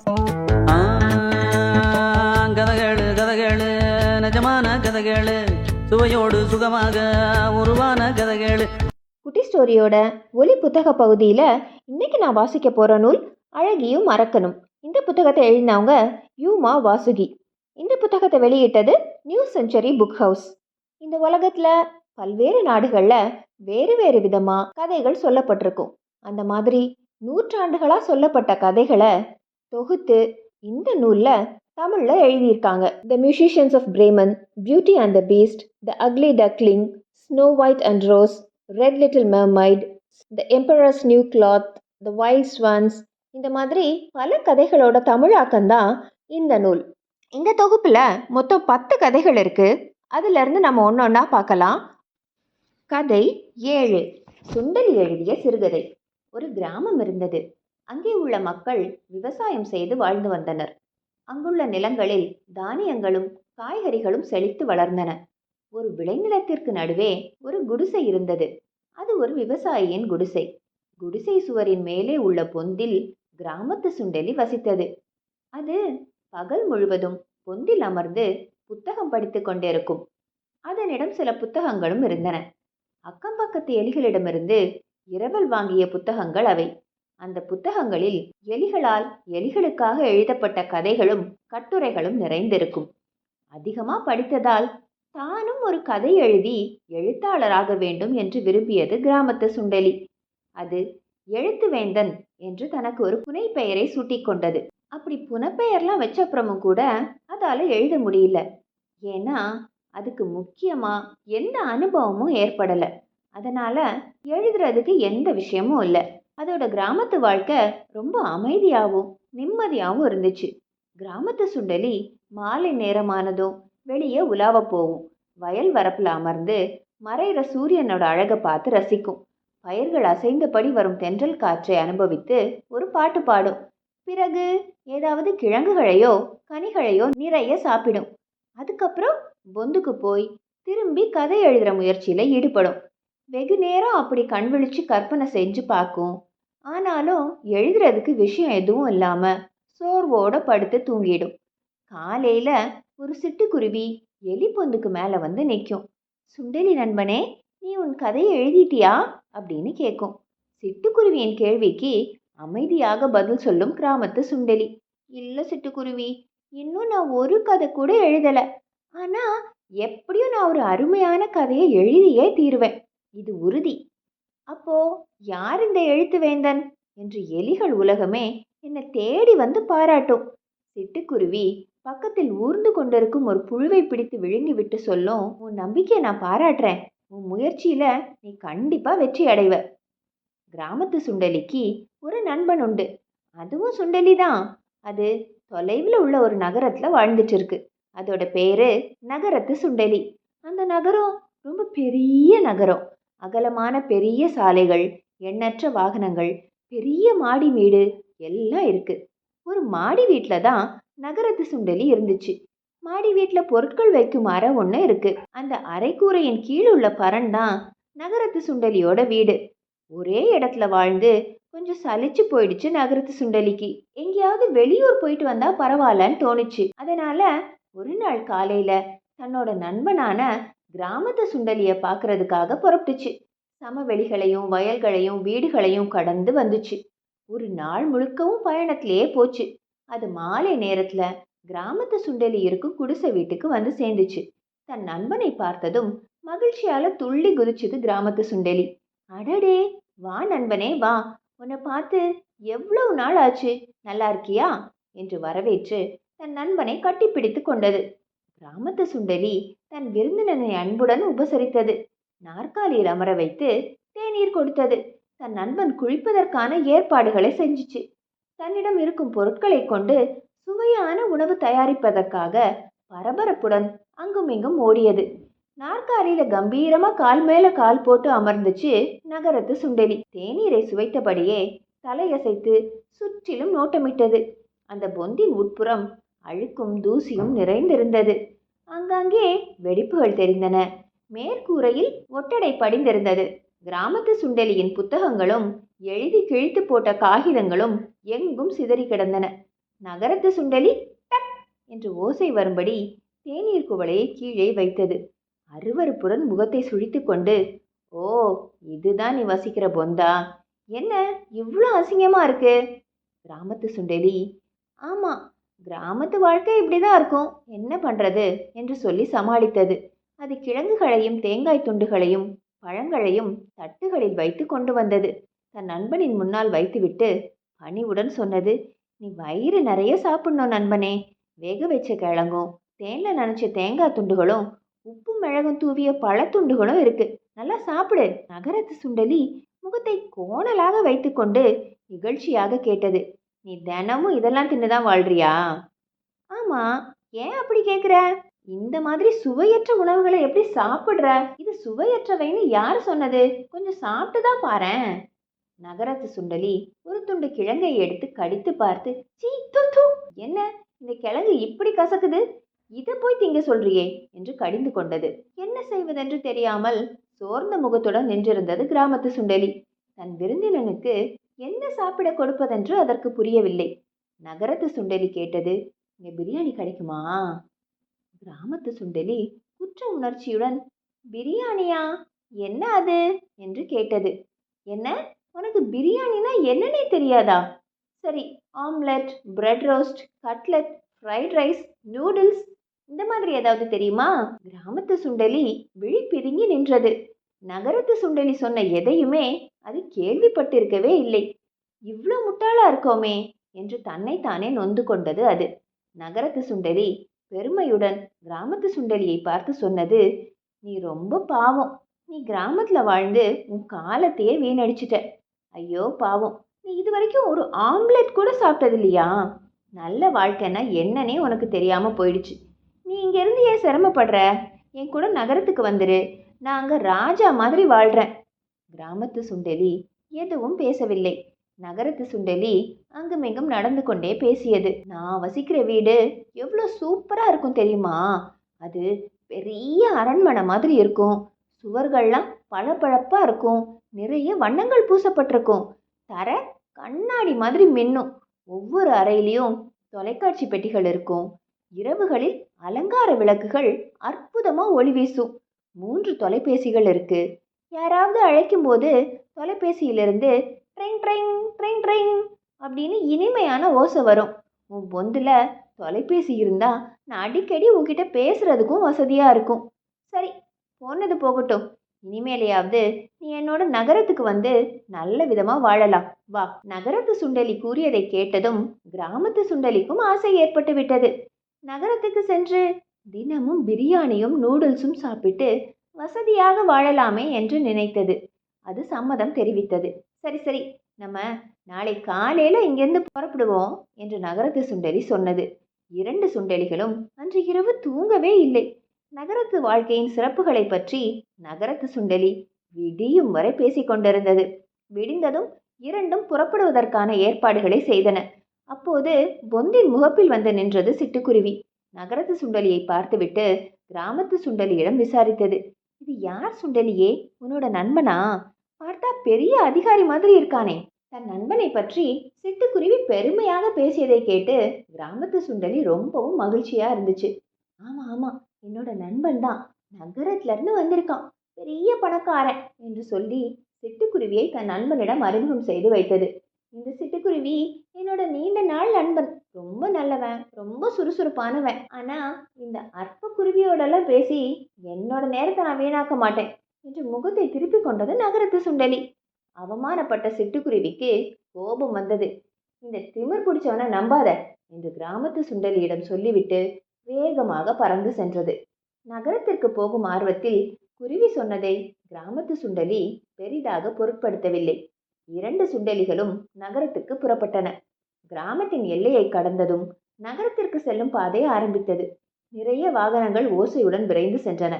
ஆ, கதகளு கதகளு நிஜமான கதகளு சுவையோடு சுகமாக உருவான கதகளு. குட்டி ஸ்டோரியோட ஒலி புத்தக பகுதியில் இன்னைக்கு நான் வாசிக்க போகிற நூல் அழகியும் மறக்கணும் இந்த புத்தகத்தை எழுதினவங்க யூமா வாசுகி. இந்த புத்தகத்தை வெளியிட்டது நியூ செஞ்சுரி புக் ஹவுஸ். இந்த உலகத்தில் பல்வேறு நாடுகளில் வேறு வேறு விதமாக கதைகள் சொல்லப்பட்டிருக்கும். அந்த மாதிரி நூற்றாண்டுகளாக சொல்லப்பட்ட கதைகளை தொகுத்து இந்த நூலில் தமிழில் எழுதியிருக்காங்க. The musicians of Bremen beauty and the beast the ugly duckling snow white and rose red little mermaid the emperor's new clothes the wild swans இந்த மாதிரி பல கதைகளோட தமிழாக்கம்தான் இந்த நூல். இந்த தொகுப்பில் மொத்தம் பத்து கதைகள் இருக்குது அதிலிருந்து நம்ம ஒன்று ஒன்றா பார்க்கலாம். கதை ஏழு. சுண்டலி எழுதிய சிறுகதை. ஒரு கிராமம் இருந்தது. அங்கே உள்ள மக்கள் விவசாயம் செய்து வாழ்ந்து வந்தனர். அங்குள்ள நிலங்களில் தானியங்களும் காய்கறிகளும் செழித்து வளர்ந்தன. ஒரு விளைநிலத்திற்கு நடுவே ஒரு குடிசை இருந்தது. அது ஒரு விவசாயியின் குடிசை. குடிசை சுவரின் மேலே உள்ள பொந்தில் கிராமத்து சுண்டெலி வசித்தது. அது பகல் முழுவதும் பொந்தில் அமர்ந்து புத்தகம் படித்துக் கொண்டிருக்கும். அதனிடம் சில புத்தகங்களும் இருந்தன. அக்கம் பக்கத்து எலிகளிடமிருந்து இரவல் வாங்கிய புத்தகங்கள் அவை. அந்த புத்தகங்களில் எலிகளால் எலிகளுக்காக எழுதப்பட்ட கதைகளும் கட்டுரைகளும் நிறைந்திருக்கும். அதிகமா படித்ததால் தானும் ஒரு கதை எழுதி எழுத்தாளராக வேண்டும் என்று விரும்பியது கிராமத்து சுண்டலி. அது எழுத்துவேந்தன் என்று தனக்கு ஒரு புனைப்பெயரை சூட்டிக்கொண்டது. அப்படி புனைப்பெயர்லாம் வச்சப்புறமும் கூட அதால எழுத முடியல. ஏன்னா அதுக்கு முக்கியமா எந்த அனுபவமும் ஏற்படல. அதனால எழுதுறதுக்கு எந்த விஷயமும் இல்லை. அதோட கிராமத்து வாழ்க்கை ரொம்ப அமைதியாகவும் நிம்மதியாகவும் இருந்துச்சு. கிராமத்து சுண்டலி மாலை நேரமானதும் வெளியே உலாவ போகும். வயல் வரப்பில் அமர்ந்து மறையிற சூரியனோட அழகை பார்த்து ரசிக்கும். பயிர்கள் அசைந்தபடி வரும் தென்றல் காற்றை அனுபவித்து ஒரு பாட்டு பாடும். பிறகு ஏதாவது கிழங்குகளையோ கனிகளையோ நிறைய சாப்பிடும். அதுக்கப்புறம் பொந்துக்கு போய் திரும்பி கதை எழுதுகிற முயற்சியில் ஈடுபடும். வெகு நேரம் அப்படி கண் விழிச்சு கற்பனை செஞ்சு பார்க்கும் ஆனாலும் எழுதுறதுக்கு விஷயம் எதுவும் இல்லாமல் சோர்வோட படுத்து தூங்கிடும். காலையில் ஒரு சிட்டுக்குருவி எலிப்பொந்துக்கு மேலே வந்து நிற்கும் சுண்டலி நண்பனே நீ உன் கதையை எழுதிட்டியா? அப்படின்னு கேட்கும் சிட்டுக்குருவியின் கேள்விக்கு அமைதியாக பதில் சொல்லும் கிராமத்து சுண்டலி. இல்லை சிட்டுக்குருவி இன்னும் நான் ஒரு கதை கூட எழுதலை. ஆனால் எப்படியும் நான் ஒரு அருமையான கதையை எழுதியே தீருவேன். இது உறுதி. அப்போ யார் இந்த எழுத்து வேந்தன்? என்று எலிகள் உலகமே என்னை தேடி வந்து பாராட்டும். சிட்டுக்குருவி பக்கத்தில் ஊர்ந்து கொண்டிருக்கும் ஒரு புழுவை பிடித்து விழுங்கி விட்டு சொல்லும் உன் நம்பிக்கையை நான் பாராட்டுறேன். உன் முயற்சியில நீ கண்டிப்பா வெற்றி அடைவ. கிராமத்து சுண்டலிக்கு ஒரு நண்பன் உண்டு. அதுவும் சுண்டலி தான். அது தொலைவில் உள்ள ஒரு நகரத்துல வாழ்ந்துட்டு இருக்கு அதோட பேரு நகரத்து சுண்டலி. அந்த நகரம் ரொம்ப பெரிய நகரம். அகலமான பெரிய சாலைகள் எண்ணற்ற வாகனங்கள் பெரிய மாடி வீடு எல்லாம் இருக்கு. ஒரு மாடி வீட்டில் தான் நகரத்து சுண்டலி இருந்துச்சு. மாடி வீட்டில் பொருட்கள் வைக்கும் அறை ஒன்று இருக்கு. அந்த அரைக்கூரையின் கீழ் உள்ள பரன் தான் நகரத்து சுண்டலியோட வீடு. ஒரே இடத்துல வாழ்ந்து கொஞ்சம் சலிச்சு போயிடுச்சு நகரத்து சுண்டலிக்கு. எங்கேயாவது வெளியூர் போயிட்டு வந்தா பரவாயில்லன்னு தோணுச்சு. அதனால ஒரு நாள் காலையில தன்னோட நண்பனான கிராமத்து சுண்டலிய பார்க்கறதுக்காக புறப்பட்டுச்சு. சமவெளிகளையும் வயல்களையும் வீடுகளையும் கடந்து வந்துச்சு. ஒரு நாள் முழுக்கவும் பயணத்திலேயே போச்சு. அது மாலை நேரத்துல கிராமத்து சுண்டலி இருக்கும் குடிசை வீட்டுக்கு வந்து சேர்ந்துச்சு. தன் நண்பனை பார்த்ததும் மகிழ்ச்சியால துள்ளி குதிச்சுது கிராமத்து சுண்டலி. அடடே வா நண்பனே வா. உன்னை பார்த்து எவ்வளவு நாள் ஆச்சு? நல்லா இருக்கியா? என்று வரவேற்று தன் நண்பனை கட்டிப்பிடித்து கொண்டது. கிராமத்து சுண்டலி தன் விருந்தினனை அன்புடன் உபசரித்தது. நாற்காலியில் அமர வைத்து தேநீர் கொடுத்தது. தன் நண்பன் குளிப்பதற்கான ஏற்பாடுகளை செஞ்சுச்சு. தன்னிடம் இருக்கும் பொருட்களை கொண்டு சுவையான உணவு தயாரிப்பதற்காக பரபரப்புடன் அங்குமிங்கும் ஓடியது. நாற்காலியில கம்பீரமா கால் மேல கால் போட்டு அமர்ந்துச்சு நகரத்து சுண்டெலி. தேநீரை சுவைத்தபடியே தலையசைத்து சுற்றிலும் நோட்டமிட்டது. அந்த பொந்தின் உட்புறம் அழுக்கும் தூசியும் நிறைந்திருந்தது. ஆங்காங்கே வெடிப்புகள் தெரிந்தன. மேற்கூரையில் ஒட்டடை படிந்திருந்தது. கிராமத்து சுண்டெலியின் புத்தகங்களும் எழுதி கிழித்து போட்ட காகிதங்களும் எங்கும் சிதறி கிடந்தன. நகரத்து சுண்டலி டக் என்று ஓசை வரும்படி தேநீர் குவளையை கீழே வைத்தது. அருவருப்புடன் முகத்தை சுழித்துக்கொண்டு ஓ இதுதான் நீ வசிக்கிற பொந்தா? என்ன இவ்வளோ அசிங்கமா இருக்கு? கிராமத்து சுண்டலி ஆமா கிராமத்து வாழ்க்கை இப்படிதான் இருக்கும். என்ன பண்றது? என்று சொல்லி சமாளித்தது. அது கிழங்குகளையும் தேங்காய் துண்டுகளையும் பழங்களையும் தட்டுகளில் வைத்து கொண்டு வந்தது. தன் நண்பனின் முன்னால் வைத்துவிட்டு பணிவுடன் சொன்னது நீ வயிறு நிறைய சாப்பிடணும் நண்பனே. வேக வச்ச கிழங்கும் தேனில் நனைச்ச தேங்காய் துண்டுகளும் உப்பு மிளகும் தூவிய பழத்துண்டுகளும் இருக்கு. நல்லா சாப்பிடு. நகரத்து சுண்டலி முகத்தை கோணலாக வைத்துக்கொண்டு இகழ்ச்சியாக கேட்டது. நீ தினமும் இதெல்லாம் தின்னுதான் வாழ்றியா? ஆமா. ஏன் அப்படி கேக்குற? இந்த மாதிரி சுவையற்ற உணவுகளை எப்படி சாப்பிடுற? இது சுவையற்றவைன்னு யார் சொன்னது? கொஞ்சம் சாப்பிட்டு தான் பாரேன். நகரத்து சுண்டலி ஒரு துண்டு கிழங்கை எடுத்து கடித்து பார்த்து சீ தூ தூ என்ன? இந்த கிழங்கு இப்படி கசக்குது? இதை போய் திங்க சொல்றியே என்று கடிந்து கொண்டது. என்ன செய்வதென்று தெரியாமல் சோர்ந்த முகத்துடன் நின்றிருந்தது கிராமத்து சுண்டலி. தன் விருந்தினனுக்கு என்ன சாப்பிட கொடுப்பதென்று அதற்கு புரியவில்லை. நகரத்து சுண்டலி கேட்டது இங்கே பிரியாணி கிடைக்குமா? கிராமத்து சுண்டலி குற்ற உணர்ச்சியுடன். பிரியாணியா? என்ன அது? என்று கேட்டது. என்ன? உனக்கு பிரியாணினா என்னன்னே தெரியாதா? சரி omelette bread roast cutlet fried rice noodles இந்த மாதிரி ஏதாவது தெரியுமா? கிராமத்து சுண்டலி விழி பிரிங்கி நின்றது. நகரத்து சுண்டலி சொன்ன எதையுமே அது கேள்விப்பட்டிருக்கவே இல்லை. இவ்வளோ முட்டாளா இருக்கோமே என்று தன்னைத்தானே நொந்து கொண்டது அது. நகரத்து சுண்டலி பெருமையுடன் கிராமத்து சுண்டலியை பார்த்து சொன்னது நீ ரொம்ப பாவம். நீ கிராமத்தில் வாழ்ந்து உன் காலத்தையே வீணடிச்சிட்ட. ஐயோ பாவம். நீ இது வரைக்கும் ஒரு ஆம்லெட் கூட சாப்பிட்டது இல்லையா நல்ல வாழ்க்கைன்னா என்னன்னே உனக்கு தெரியாமல் போயிடுச்சு. நீ இங்கேருந்து ஏன் சிரமப்படுற? என் கூட நகரத்துக்கு வந்துரு. நான் ராஜா மாதிரி வாழ்றேன். கிராமத்து சுண்டலி எதுவும் பேசவில்லை. நகரத்து சுண்டலி அங்குமிங்கும் நடந்து கொண்டே பேசியது. நான் வசிக்கிற வீடு எவ்வளோ சூப்பராக இருக்கும் தெரியுமா? அது பெரிய அரண்மனை மாதிரி இருக்கும். சுவர்கள்லாம் பளபளப்பா இருக்கும். நிறைய வண்ணங்கள் பூசப்பட்டிருக்கும். தர கண்ணாடி மாதிரி மின்னும். ஒவ்வொரு அறையிலையும் தொலைக்காட்சி பெட்டிகள் இருக்கும். இரவுகளில் அலங்கார விளக்குகள் அற்புதமாக ஒளி வீசும். மூன்று தொலைபேசிகள் இருக்கு. யாராவது அழைக்கும்போது தொலைபேசியிலிருந்து ட்ரிங் ட்ரிங் ட்ரிங் ட்ரிங் அப்படின்னு இனிமையான ஓசை வரும். உன் பொந்தில் தொலைபேசி இருந்தால் நான் அடிக்கடி உன்கிட்ட பேசுறதுக்கும் வசதியாக இருக்கும். சரி போனது போகட்டும். இனிமேலையாவது நீ என்னோட நகரத்துக்கு வந்து நல்ல விதமாக வாழலாம். வா. நகரத்து சுண்டலி கூறியதை கேட்டதும் கிராமத்து சுண்டலிக்கும் ஆசை ஏற்பட்டு விட்டது. நகரத்துக்கு சென்று தினமும் பிரியாணியும் நூடுல்ஸும் சாப்பிட்டு வசதியாக வாழலாமே என்று நினைத்தது. அது சம்மதம் தெரிவித்தது. சரி சரி நம்ம நாளை காலையில இங்கிருந்து புறப்படுவோம் என்று நகரத்து சுண்டலி சொன்னது. இரண்டு சுண்டலிகளும் அன்று இரவு தூங்கவே இல்லை. நகரத்து வாழ்க்கையின் சிறப்புகளை பற்றி நகரத்து சுண்டலி விடியும் வரை பேசிக்கொண்டிருந்தது விடிந்ததும் இரண்டும் புறப்படுவதற்கான ஏற்பாடுகளை செய்தன. அப்போது பொந்தின் முகப்பில் வந்து நின்றது சிட்டுக்குருவி. நகரத்து சுண்டலியை பார்த்துவிட்டு கிராமத்து சுண்டலியிடம் விசாரித்தது. இது யார் சுண்டலியே? உன்னோட நண்பனா? பார்த்தா பெரிய அதிகாரி மாதிரி இருக்கானே. தன் நண்பனை பற்றி சிட்டுக்குருவி பெருமையாக பேசியதை கேட்டு கிராமத்து சுண்டலி ரொம்பவும் மகிழ்ச்சியா இருந்துச்சு. ஆமா ஆமா. என்னோட நண்பன் தான். நகரத்துல இருந்து வந்திருக்கான். பெரிய பணக்காரன் என்று சொல்லி சிட்டுக்குருவியை தன் நண்பனிடம் அறிமுகம் செய்து வைத்தது. இந்த சிட்டுக்குருவி என்னோட நீண்ட நாள் நண்பன். ரொம்ப நல்லவன் ரொம்ப சுறுசுறுப்பானவன். ஆனா இந்த அற்ப குருவியோடெல்லாம் பேசி என்னோட நேரத்தை நான் வீணாக்க மாட்டேன் என்று முகத்தை திருப்பி கொண்டது நகரத்து சுண்டலி. அவமானப்பட்ட சிட்டுக்குருவிக்கு கோபம் வந்தது. இந்த திமிர் பிடிச்சவனை நம்பாத என்று கிராமத்து சுண்டலியிடம் சொல்லிவிட்டு வேகமாக பறந்து சென்றது. நகரத்திற்கு போகும் ஆர்வத்தில் குருவி சொன்னதை கிராமத்து சுண்டலி பெரிதாக பொருட்படுத்தவில்லை. இரண்டு சுண்டெலிகளும் நகரத்துக்கு புறப்பட்டன. கிராமத்தின் எல்லையை கடந்ததும் நகரத்திற்கு செல்லும் பாதை ஆரம்பித்தது. நிறைய வாகனங்கள் ஓசையுடன் விரைந்து சென்றன.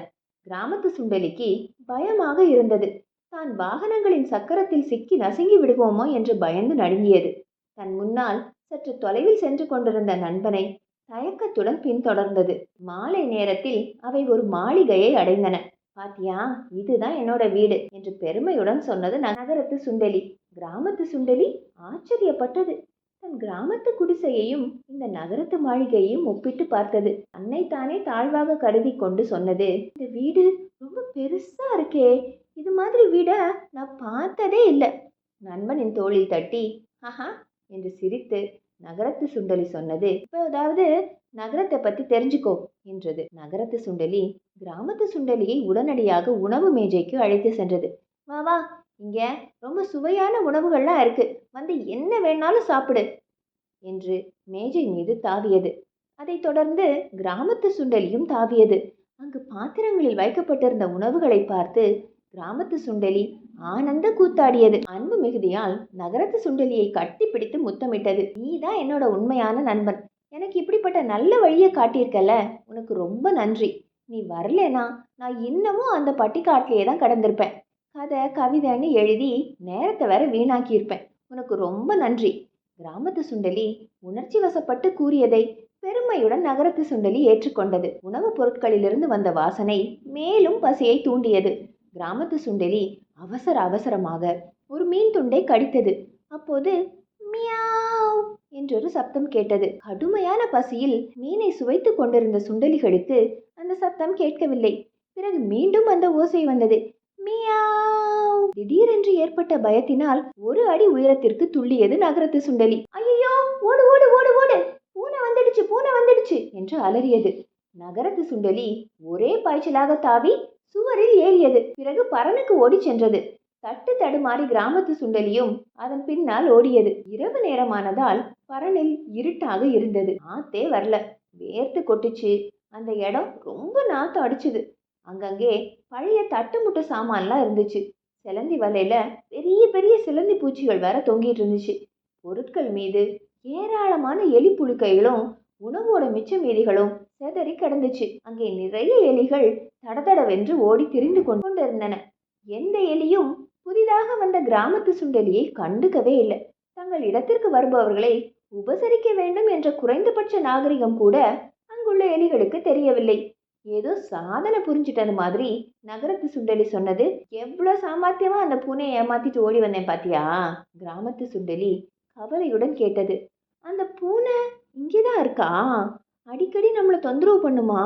கிராமத்து சுண்டலிக்கு பயமாக இருந்தது. தான் வாகனங்களின் சக்கரத்தில் சிக்கி நசுங்கி விடுவோமோ என்று பயந்து நடுங்கியது. தன் முன்னால் சற்று தொலைவில் சென்று கொண்டிருந்த நண்பனை தயக்கத்துடன் பின்தொடர்ந்தது. மாலை நேரத்தில் அவை ஒரு மாளிகையை அடைந்தன. பாத்தியா? இதுதான் என்னோட வீடு என்று பெருமையுடன் சொன்னது நகரத்து சுண்டலி. கிராமத்து சுண்டலி ஆச்சரியப்பட்டது. தன் கிராமத்து குடிசையையும் இந்த நகரத்து மாளிகையையும் ஒப்பிட்டு பார்த்தது. தன்னைத்தானே தாழ்வாக கருதி கொண்டு சொன்னது இந்த வீடு ரொம்ப பெருசா இருக்கே இது மாதிரி வீட நான் பார்த்ததே இல்லை. நண்பனின் தோளில் தட்டி ஆஹா என்று சிரித்து நகரத்து சுண்டலி சொன்னது. இப்போ அதாவது நகரத்தை பத்தி தெரிஞ்சுக்கோ என்றது. நகரத்து சுண்டலி கிராமத்து சுண்டலியை உடனடியாக உணவு மேஜைக்கு அழைத்து சென்றது. வா வா இங்க ரொம்ப சுவையான உணவுகள்லாம் இருக்கு. வந்து என்ன வேணாலும் சாப்பிடு என்று மேஜை மீது தாவியது. அதைத் தொடர்ந்து கிராமத்து சுண்டலியும் தாவியது. அங்கு பாத்திரங்களில் வைக்கப்பட்டிருந்த உணவுகளை பார்த்து கிராமத்து சுண்டலி ஆனந்த கூத்தாடியது. அன்பு மிகுதியால் நகரத்து சுண்டலியை கட்டி பிடித்து முத்தமிட்டது நீதான் என்னோட உண்மையான நண்பன். எனக்கு இப்படிப்பட்ட நல்ல வழியை காட்டியிருக்கல உனக்கு ரொம்ப நன்றி. நீ வரலனா நான் இன்னமும் அந்த பட்டிக்காட்டிலேயே தான் கடந்திருப்பேன். கதை கவிதைன்னு எழுதி நேரத்தை வேற வீணாக்கியிருப்பேன். உனக்கு ரொம்ப நன்றி. கிராமத்து சுண்டலி உணர்ச்சி வசப்பட்டு கூறியதை பெருமையுடன் நகரத்து சுண்டலி ஏற்றுக்கொண்டது. உணவுப் பொருட்களிலிருந்து வந்த வாசனை மேலும் பசியை தூண்டியது. கிராமத்து சுண்டலி அவசர அவசரமாக ஒரு மீன் துண்டை கடித்தது. அப்போது மியா என்றொரு சப்தம் கேட்டது. கடுமையான பசியில் மீனை சுவைத்து கொண்டிருந்த சுண்டலிகளுக்கு அந்த சப்தம் கேட்கவில்லை. பிறகு மீண்டும் அந்த ஓசை வந்தது. மியாவ்! திடீரென்று ஏற்பட்ட பயத்தினால் ஒரு அடி உயரத்திற்கு துள்ளியது நகரத்து சுண்டலி. ஐயோ ஓடு ஓடு ஓடு ஓடு! பூனை வந்துடுச்சு பூனை வந்துடுச்சு! என்று அலறியது. நகரத்து சுண்டலி ஒரே பாய்ச்சலாக தாவி சுவரில் ஏறியது. பிறகு பரனுக்கு ஓடி சென்றது. தட்டு தடுமாறி கிராமத்து சுண்டலியும் அதன் பின்னால் ஓடியது. இரவு நேரமானதால் பரணில் இருட்டாக இருந்தது. ஆத்தே வரல. வேர்த்து கொட்டுச்சு. அந்த இடம் ரொம்ப நாத்தம் அடிச்சுது. அங்கங்கே பழைய தட்டுமுட்டு சாமான்லாம் இருந்துச்சு. சிலந்தி வலையில பெரிய பெரிய சிலந்தி பூச்சிகள் வேற தொங்கிட்டு இருந்துச்சு. பொருட்கள் மீது ஏராளமான எலி புழுக்கைகளும் உணவோட மிச்ச மீதிகளும் செதறி கிடந்துச்சு. அங்கே நிறைய எலிகள் தடதடவென்று ஓடி திரிந்து கொண்டிருந்தன. எந்த எலியும் புதிதாக வந்த கிராமத்து சுண்டலியை கண்டுக்கவே இல்லை. தங்கள் இடத்திற்கு வருபவர்களை உபசரிக்க வேண்டும் என்ற குறைந்தபட்ச நாகரிகம் கூட அங்குள்ள எலிகளுக்கு தெரியவில்லை. ஏதோ சாதனை புரிஞ்சிட்டது மாதிரி நகரத்து சுண்டலி சொன்னது. எவ்வளோ சாமர்த்தியமா அந்த பூனையை ஏமாத்திட்டு ஓடி வந்தேன் பாத்தியா? கிராமத்து சுண்டலி கவலையுடன் கேட்டது. அந்த பூனை இங்கேதான் இருக்கா? அடிக்கடி நம்மளை தொந்தரவு பண்ணுமா?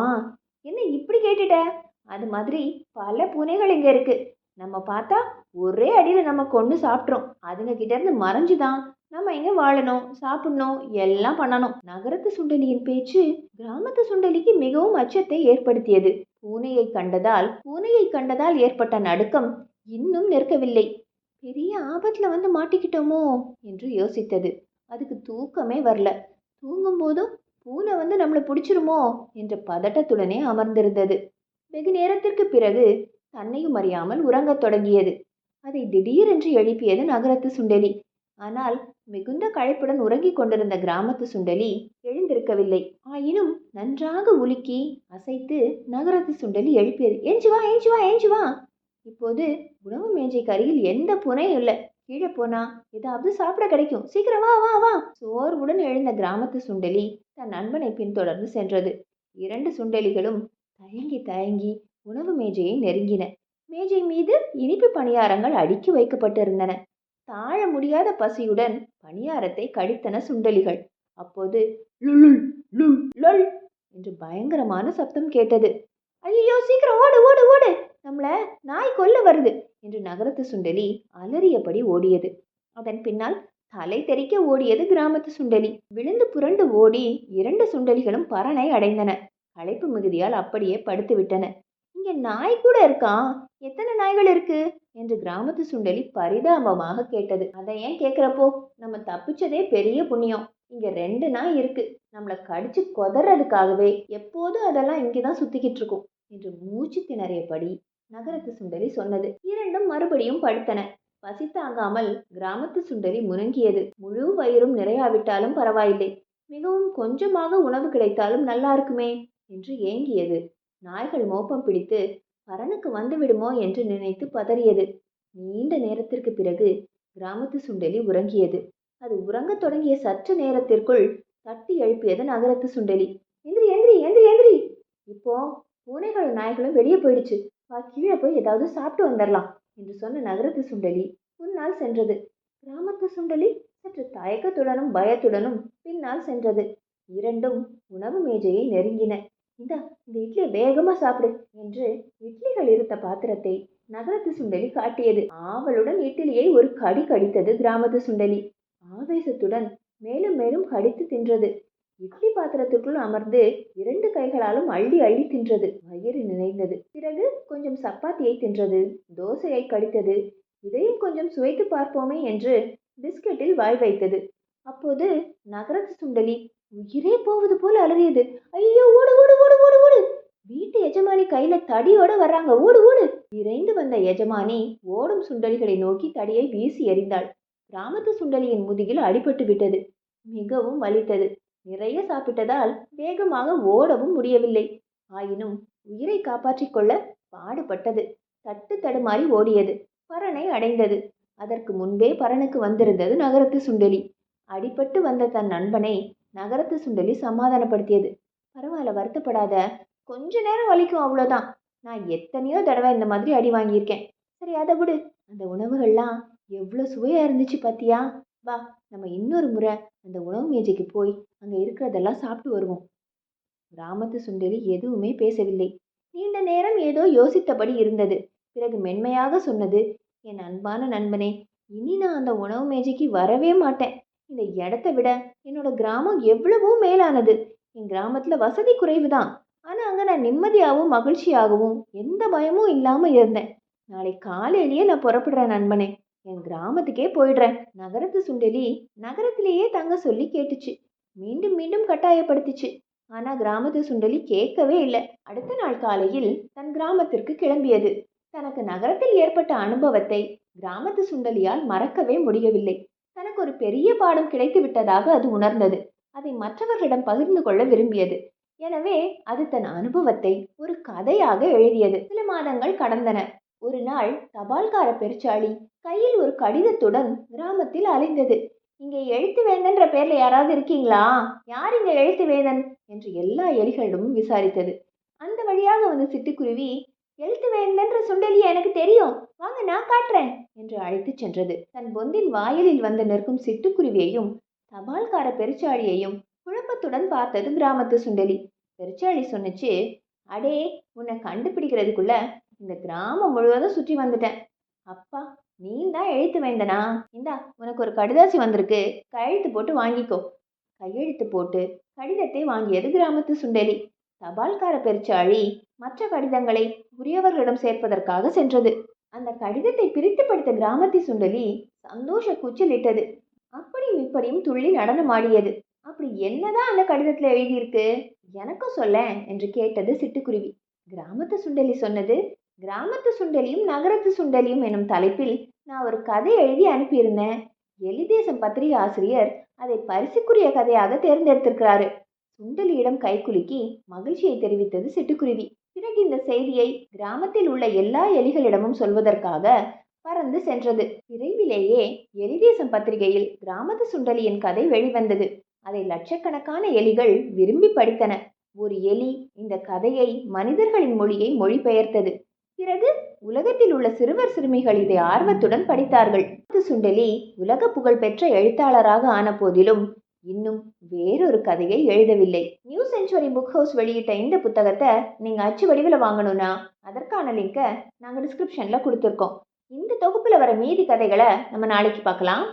என்ன இப்படி கேட்டுட்ட? அது மாதிரி பல பூனைகள் இங்க இருக்கு. நம்ம பார்த்தா ஒரே அடியில் நம்ம கொண்டு சாப்பிட்றோம் அதுங்க கிட்ட இருந்து மறைஞ்சுதான். நம்ம இங்க வாழணும்? சாப்பிடணும்? எல்லாம் பண்ணணும். நகரத்து சுண்டலியின் பேச்சு கிராமத்து சுண்டலிக்கு மிகவும் அச்சத்தை ஏற்படுத்தியது. பூனையை கண்டதால் பூனையை கண்டதால் ஏற்பட்ட நடுக்கம் இன்னும் நிற்கவில்லை. பெரிய ஆபத்துல வந்து மாட்டிக்கிட்டோமோ? என்று யோசித்தது. அதுக்கு தூக்கமே வரல. தூங்கும் போதும் பூனை வந்து நம்மளை பிடிச்சிருமோ? என்ற பதட்டத்துடனே அமர்ந்திருந்தது. வெகு நேரத்திற்கு பிறகு தன்னையும் அறியாமல் உறங்கத் தொடங்கியது. அதை திடீரென்று எழுப்பியது நகரத்து சுண்டலி. ஆனால் மிகுந்த களைப்புடன் உறங்கிக் கொண்டிருந்த கிராமத்து சுண்டலி எழுந்திருக்கவில்லை. ஆயினும் நன்றாக உலுக்கி அசைத்து நகரத்து சுண்டலி எழுப்பியது ஏஞ்சி வா ஏஞ்சு வா ஏஞ்சு வா. இப்போது உணவு மேஜைக்கு அருகில் எந்த பூனையும் இல்லை. கீழே போனா ஏதாவது சாப்பிட கிடைக்கும். சீக்கிரம் வா வா வா. சோர்வுடன் எழுந்த கிராமத்து சுண்டலி தன் நண்பனை பின்தொடர்ந்து சென்றது. இரண்டு சுண்டலிகளும் தயங்கி தயங்கி உணவு மேஜையை நெருங்கின. மேஜை மீது இனிப்பு பணியாரங்கள் அடுக்கி வைக்கப்பட்டிருந்தன. தாழ முடியாத பசியுடன் பணியாரத்தை கடித்தன சுண்டலிகள். அப்போது லுலுல் லுல் லொல் என்று பயங்கரமான சப்தம் கேட்டது. ஐயோ சீக்கிரம் ஓடு ஓடு ஓடு நம்மள நாய் கொல்ல வருது என்று நகரத்து சுண்டலி அலறியபடி ஓடியது. அதன் பின்னால் தலை தெறிக்க ஓடியது கிராமத்து சுண்டலி. விழுந்து புரண்டு ஓடி இரண்டு சுண்டலிகளும் பரனை அடைந்தன. களைப்பு மிகுதியால் அப்படியே படுத்து விட்டன இங்கே நாய் கூட இருக்கா? எத்தனை நாய்கள் இருக்கு? என்று கிராமத்து சுண்டலி பரிதாபமாக கேட்டது. அதை ஏன் கேட்குறப்போ நம்ம தப்பிச்சதே பெரிய புண்ணியம். இங்க ரெண்டு நாய் இருக்கு. நம்மளை கடிச்சு கொதறதுக்காகவே எப்போதும் அதெல்லாம் இங்கே தான் சுத்திக்கிட்டு இருக்கும் என்று மூச்சு திணறியபடி நகரத்து சுண்டலி சொன்னது. இரண்டும் மறுபடியும் படுத்தன. பசி தாங்காமல் கிராமத்து சுண்டலி முனங்கியது. முழு வயிறும் நிறையாவிட்டாலும் பரவாயில்லை. மிகவும் கொஞ்சமாக உணவு கிடைத்தாலும் நல்லா இருக்குமே என்று ஏங்கியது. நாய்கள் மோப்பம் பிடித்து பரனுக்கு வந்துவிடுமோ என்று நினைத்து பதறியது. நீண்ட நேரத்திற்கு பிறகு கிராமத்து சுண்டலி உறங்கியது. அது உறங்கத் தொடங்கிய சற்று நேரத்திற்குள் தட்டி எழுப்பியது நகரத்து சுண்டலி. எந்திரி எந்திரி எந்திரி எந்திரி! இப்போ பூனைகளும் நாய்களும் வெளியே போயிடுச்சு. வா கீழே போய் ஏதாவது சாப்பிட்டு வந்துடலாம் என்று சொன்ன நகரத்து சுண்டலி முன்னால் சென்றது. கிராமத்து சுண்டலி சற்று தயக்கத்துடனும் பயத்துடனும் பின்னால் சென்றது. இரண்டும் உணவு மேஜையை நெருங்கின இந்தா இந்த இட்லியை வேகமாக சாப்பிடு என்று இட்லிகள் இருந்த பாத்திரத்தை நகரத்து சுண்டலி காட்டியது. ஆவலுடன் இட்லியை ஒரு கடி கடித்தது கிராமத்து சுண்டலி. ஆவேசத்துடன் மேலும் மேலும் கடித்து தின்றது. இட்லி பாத்திரத்துக்குள் அமர்ந்து இரண்டு கைகளாலும் அள்ளி அள்ளி தின்றது. வயிறு நிறைந்தது. பிறகு கொஞ்சம் சப்பாத்தியை தின்றது. தோசையை கடித்தது. இதையும் கொஞ்சம் சுவைத்து பார்ப்போமே என்று பிஸ்கட்டில் வாய் வைத்தது. அப்போது நகரத்து சுண்டலி உயிரே போவது போல அலறியது. ஐயோ ஓடு ஓடு ஓடு ஓடு ஓடு. வீட்டு எஜமானி கையில தடியோட வர்றாங்க. ஓடு ஓடு. விரைந்து வந்த எஜமானி ஓடும் சுண்டலிகளை நோக்கி தடியை வீசி எறிந்தாள். கிராமத்து சுண்டலியின் முதுகில் அடிபட்டு விட்டது. மிகவும் வலித்தது. நிறைய சாப்பிட்டதால் வேகமாக ஓடவும் முடியவில்லை. ஆயினும் உயிரை காப்பாற்றிக் கொள்ள பாடுபட்டது. தட்டு தடுமாறி ஓடியது. பரனை அடைந்தது. அதற்கு முன்பே பரனுக்கு வந்திருந்தது நகரத்து சுண்டலி. அடிபட்டு வந்த தன் நண்பனை நகரத்து சுண்டலி சமாதானப்படுத்தியது. பரவாயில்ல வருத்தப்படாத. கொஞ்ச நேரம் வலிக்கும் அவ்வளோதான் நான் எத்தனையோ தடவை இந்த மாதிரி அடி வாங்கியிருக்கேன். சரி அதை விடு. அந்த உணவுகள்லாம் எவ்வளோ சுவையாக இருந்துச்சு பாத்தியா? வா நம்ம இன்னொரு முறை அந்த உணவு மேஜைக்கு போய் அங்கே இருக்கிறதெல்லாம் சாப்பிட்டு வருவோம். கிராமத்து சுண்டலி எதுவுமே பேசவில்லை. நீண்ட நேரம் ஏதோ யோசித்தபடி இருந்தது. பிறகு மென்மையாக சொன்னது என் அன்பான நண்பனே இனி நான் அந்த உணவு மேஜைக்கு வரவே மாட்டேன். இந்த இடத்த விட என்னோட கிராமம் எவ்வளவோ மேலானது. என் கிராமத்தில் வசதி குறைவு தான் ஆனால் அங்கே நான் நிம்மதியாகவும் மகிழ்ச்சியாகவும் எந்த பயமும் இல்லாமல் இருந்தேன். நாளை காலையிலேயே நான் புறப்படுறேன் நண்பனே. என் கிராமத்துக்கே போயிடுறேன். நகரத்து சுண்டலி நகரத்திலேயே தங்க சொல்லி கேட்டுச்சு. மீண்டும் மீண்டும் கட்டாயப்படுத்திச்சு. ஆனால் கிராமத்து சுண்டலி கேட்கவே இல்லை. அடுத்த நாள் காலையில் தன் கிராமத்திற்கு கிளம்பியது. தனக்கு நகரத்தில் ஏற்பட்ட அனுபவத்தை கிராமத்து சுண்டலியால் மறக்கவே முடியவில்லை. தனக்கு ஒரு பெரிய பாடம் கிடைத்து விட்டதாக அது உணர்ந்தது. அதை மற்றவர்களிடம் பகிர்ந்து கொள்ள விரும்பியது. எனவே அது தன் அனுபவத்தை ஒரு கதையாக எழுதியது. சில மாதங்கள் கடந்தன. ஒரு நாள் தபால்கார பெருச்சாளி கையில் ஒரு கடிதத்துடன் கிராமத்தில் அலைந்தது. இங்கே எழுத்து வேந்தன்ற பேர்ல யாராவது இருக்கீங்களா? யார் இங்க எழுத்து வேந்தன்? என்று எல்லா எலிகளிடமும் விசாரித்தது. அந்த வழியாக வந்த சிட்டுக்குருவி எழுத்து வேந்தன்ற சுண்டலி எனக்கு தெரியும். வாங்க நான் காட்டுறேன் என்று அழைத்துச் சென்றது. தன் பொந்தின் வாயிலில் வந்து நிற்கும் சிட்டுக்குருவியையும் தபால்கார பெருச்சாளியையும் குழப்பத்துடன் பார்த்தது கிராமத்து சுண்டலி. பெருச்சாளி சொன்னுச்சு அடே உன்னை கண்டுபிடிக்கிறதுக்குள்ள இந்த கிராமம் முழுவதும் சுற்றி வந்துட்டேன். அப்பா நீ தான் எழுத்து வேந்தனா? இந்தா உனக்கு ஒரு கடிதாசி வந்திருக்கு. கையெழுத்து போட்டு வாங்கிக்கோ. கையெழுத்து போட்டு கடிதத்தை வாங்கியது கிராமத்து சுண்டலி. தபால்கார பெருச்சாளி மற்ற கடிதங்களை உரியவர்களிடம் சேர்ப்பதற்காக சென்றது. அந்த கடிதத்தை பிரித்து படித்த கிராமத்து சுண்டலி சந்தோஷ கூச்சலிட்டது அப்படியும் இப்படியும் துள்ளி நடனமாடியது அப்படி என்னதான் அந்த கடிதத்தில் எழுதியிருக்கு? எனக்கும் சொல்லேன் என்று கேட்டது சிட்டுக்குருவி. கிராமத்து சுண்டலி சொன்னது கிராமத்து சுண்டலியும் நகரத்து சுண்டலியும் எனும் தலைப்பில் நான் ஒரு கதை எழுதி அனுப்பியிருந்தேன். எலிதேசம் பத்திரிகை ஆசிரியர் அதை பரிசுக்குரிய கதையாக தேர்ந்தெடுத்திருக்கிறாரு. சுண்டலியிடம் கைகுலுக்கி மகிழ்ச்சியை தெரிவித்தது சிட்டுக்குருவி. இந்த செய்தியை கிராமத்தில் உள்ள எல்லா எலிகளிடமும் சொல்வதற்காக பறந்து சென்றது. விரைவிலேயே எலிதேசம் பத்திரிகையில் கிராமத்து சுண்டலியின் கதை வெளிவந்தது. அதை லட்சக்கணக்கான எலிகள் விரும்பி படித்தன. ஒரு எலி இந்த கதையை மனிதர்களின் மொழியை மொழிபெயர்த்தது. பிறகு உலகத்தில் உள்ள சிறுவர் சிறுமிகள் இதை ஆர்வத்துடன் படித்தார்கள். சுண்டலி உலக புகழ்பெற்ற எழுத்தாளராக ஆன போதிலும் இன்னும் வேறொரு கதையை எழுதவில்லை. நியூ செஞ்சுவரி புக் ஹவுஸ் வெளியிட்ட இந்த புத்தகத்தை நீங்கள் அச்சு வடிவில் வாங்கணும்னா அதற்கான லிங்கை நாங்கள் டிஸ்கிரிப்ஷனில் கொடுத்துருக்கோம். இந்த தொகுப்பில் வர மீதி கதைகளை நம்ம நாளைக்கு பார்க்கலாம்.